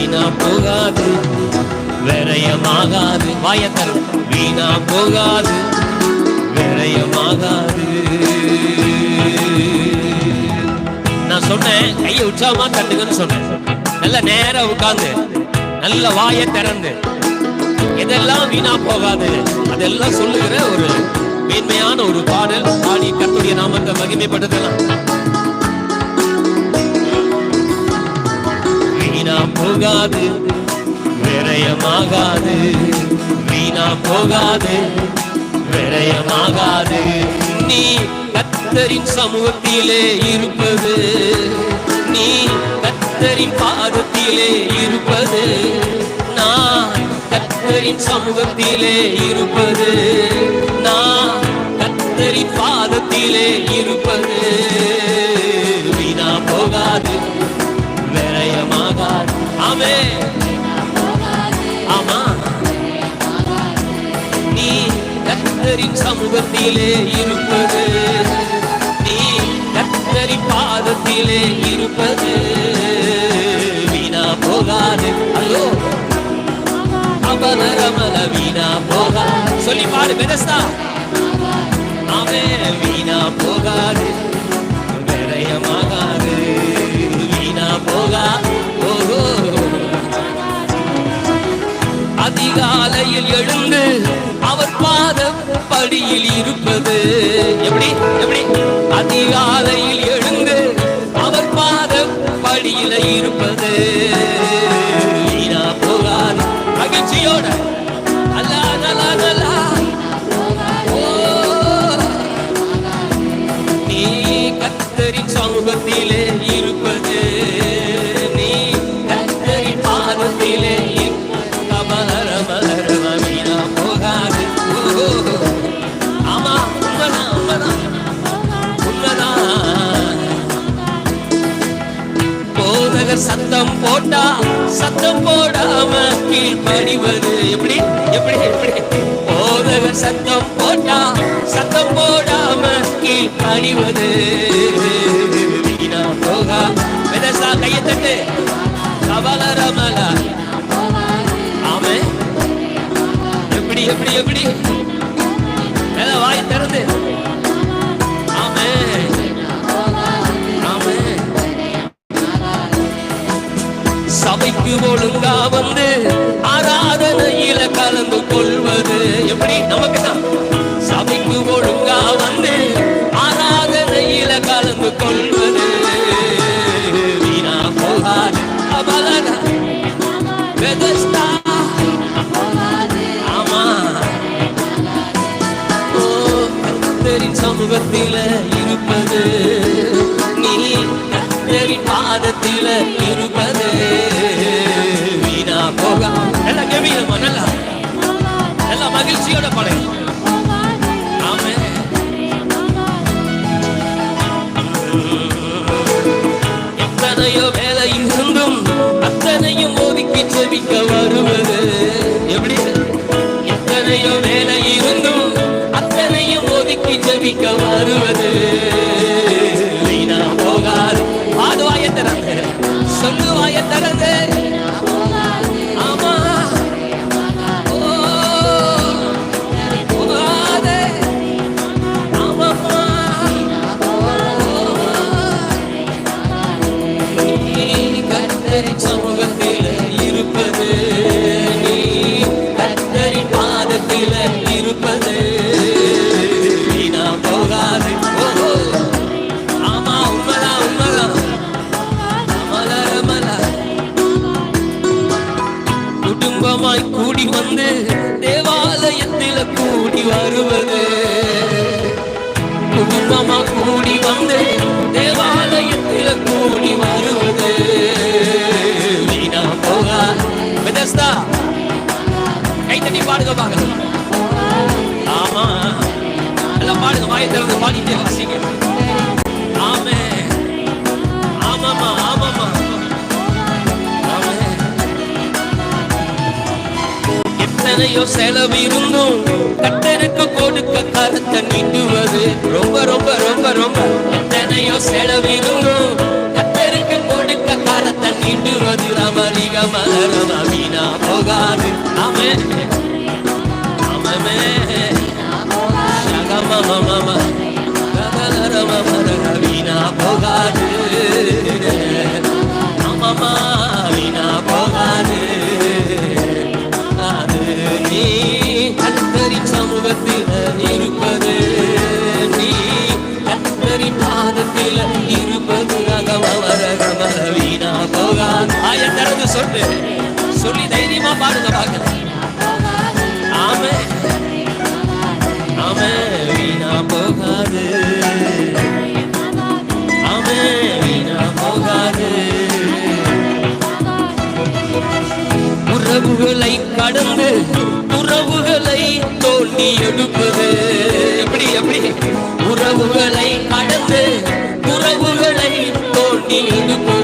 வீணா போகாது. விரயமாகாது. வாயத்தரும் வீணா போகாது. விரயமாகாது. நான் சொன்னேன் கையை உற்சாகமா தட்டுங்கன்னு சொன்னேன். நல்ல நேரா உட்கார்ந்து நல்ல வாயை திறந்து. எதெல்லாம் வீணா போகாது அதெல்லாம் சொல்லுகிற ஒரு மேன்மையான ஒரு பாடல். பாடி கத்துடைய நாமத்தை மகிமைப்படுத்தலாம். வீணா போகாது விரயமாகாது வீணா போகாது விரயமாகாது. நீ கத்தரின் சமூகத்திலே இருப்பது நீ கத்தரின் பாதத்திலே இருப்பது நான் கத்தரின் சமூகத்திலே இருப்பது நான் கத்தரின் பாதத்திலே இருப்பது. வீணா போகாது போகாதே. ஆமா. நீ கத்தரின் சமூகத்திலே இருப்பது. நீ கத்தரி பாதத்திலே இருப்பது. வீணா போகாது. அல்லோ அபலரமல வீணா போகா. சொல்லி பாடு பெருசா ஆமே வீணா போகாது. விரயமாகாது. வீணா போகா. போகோ அதிகாலையில் எழுந்து அவர் பாத படியில் இருப்பது. எப்படி? எப்படி? அதிகாலையில் எழுந்து அவர் பாத படியில இருப்பது. போதகர் சத்தம் போட்டா சத்தம் போடாம கீழ்படிவது எப்படி எப்படி எப்படி போதக சத்தம் போட்டா சத்தம் போடாம கீழ்படிவது வீணா போகா பெதசா கையை தட்டு கவலரமலா ஆமே எப்படி எப்படி எப்படி வாய் திறந்து சபைக்கு ஒழுங்கா வந்து ஆராதனையில கலந்து கொள்வது. எப்படி? நமக்கு தான் சபைக்கு ஒழுங்கா வந்து ஆராதனையில கலந்து கொள்வது. வீணா போகாது அபலனா ஆமா. ஓ கத்தரின் சமூகத்தில இருப்பது. நீ கத்தரின் பாதத்தில இருப்பது இருந்தும் அத்தனையும் ஒதுக்கி செவிக்க வருவது. எப்படி? எத்தனையோ வேலை இருந்தும் அத்தனையும் ஒதுக்கி செவிக்க வருவது. போகாது. பாடுவாய திறந்து. சொல்லுவாய திறந்து. எத்தனையோ செலவிருந்தும் கட்டருக்கு கொடுக்க கருத்தை நீட்டுவது. ரொம்ப ரொம்ப ரொம்ப ரொம்ப. எத்தனையோ செலவிருந்தும் கட்டருக்கு கொடுக்க கருத்தை நீட்டுவது. ரமணிக மலரம் அமீனா போகாது. அமே அமே சகம சொல்லு. சொல்லி தைரியமா பாடுங்க பாக்க ஆமே. ஆமே வீணா போகாது. ஆமே வீணா போகாது. உறவுகளை கடந்து உறவுகளை தோண்டி எடுப்பது. எப்படி எப்படி? உறவுகளை கடந்து உறவுகளை தோண்டி எடுப்பது.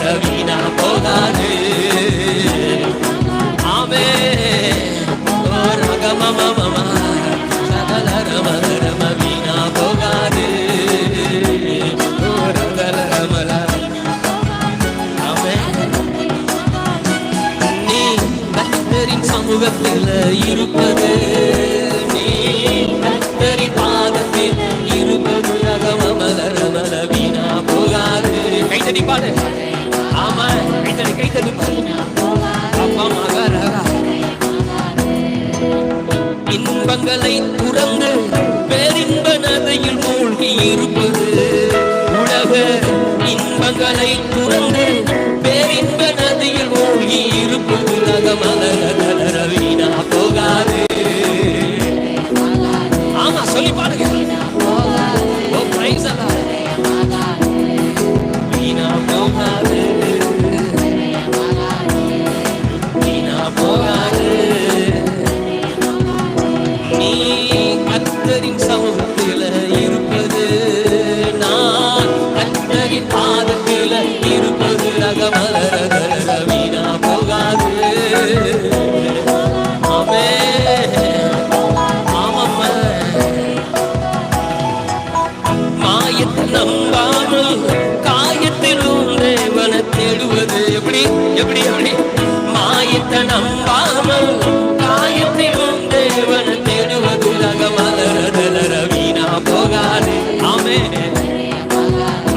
அமரதலர வீணா இன்பங்களை துறந்து பேரின்ப நதையில் மூழ்கி இருப்பது. உலக இன்பங்களை துறந்து பேரின்ப நதியில் மூழ்கி இருப்பது. உலக மலர வீணா போகாது. ஆமா சொல்லி பாருங்க. வீணா போகாது. எப்படி எப்படி எப்படி மாயத்தை நம்பாமல் காயத்திலும் தேவனை தேடுவது ரகமலர வீணா போகாது. ஆமே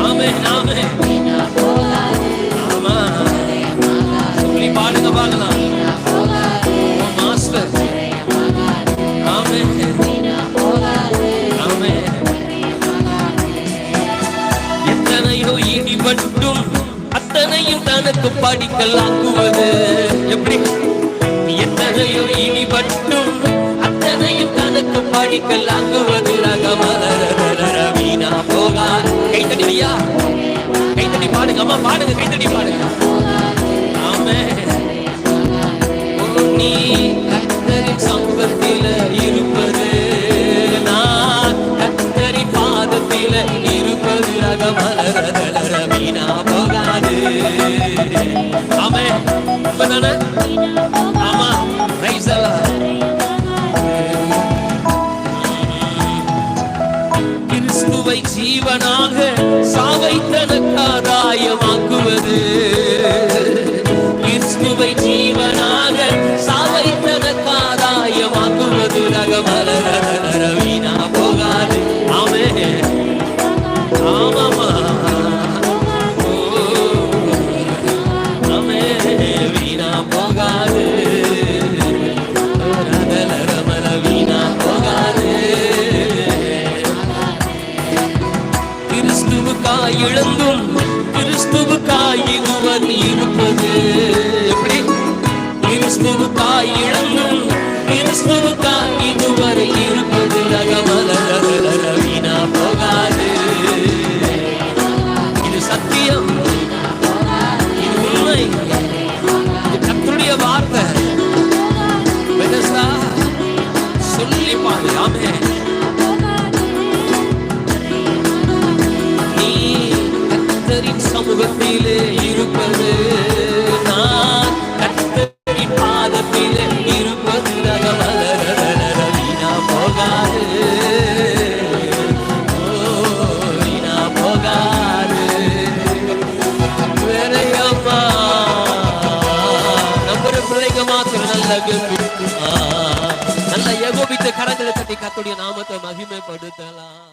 ஆமே ஆமே ஆமா. சொல்லி பாடுங்க பாடலாம். மாஸ்டர். ஆமே ஆமே எத்தனையோ இடிபட்டும் அத்தனையும் தனக்கு படிக்கலாக்குவது எப்படி? எத்தனையோ இடிபட்டும் அத்தனையும் தனக்கு படிக்கலாக்குவது ஆக்குவது? வீணா போகா கைத்தடியா கைத்தடி பாடுங்கம்மா பாடுங்க கைத்தடி பாடுங்க. கேட்குமா நல்ல ஏகோபித்த கரங்களை தட்டி கத்துடைய நாமத்தை மகிமைப்படுத்தலாம்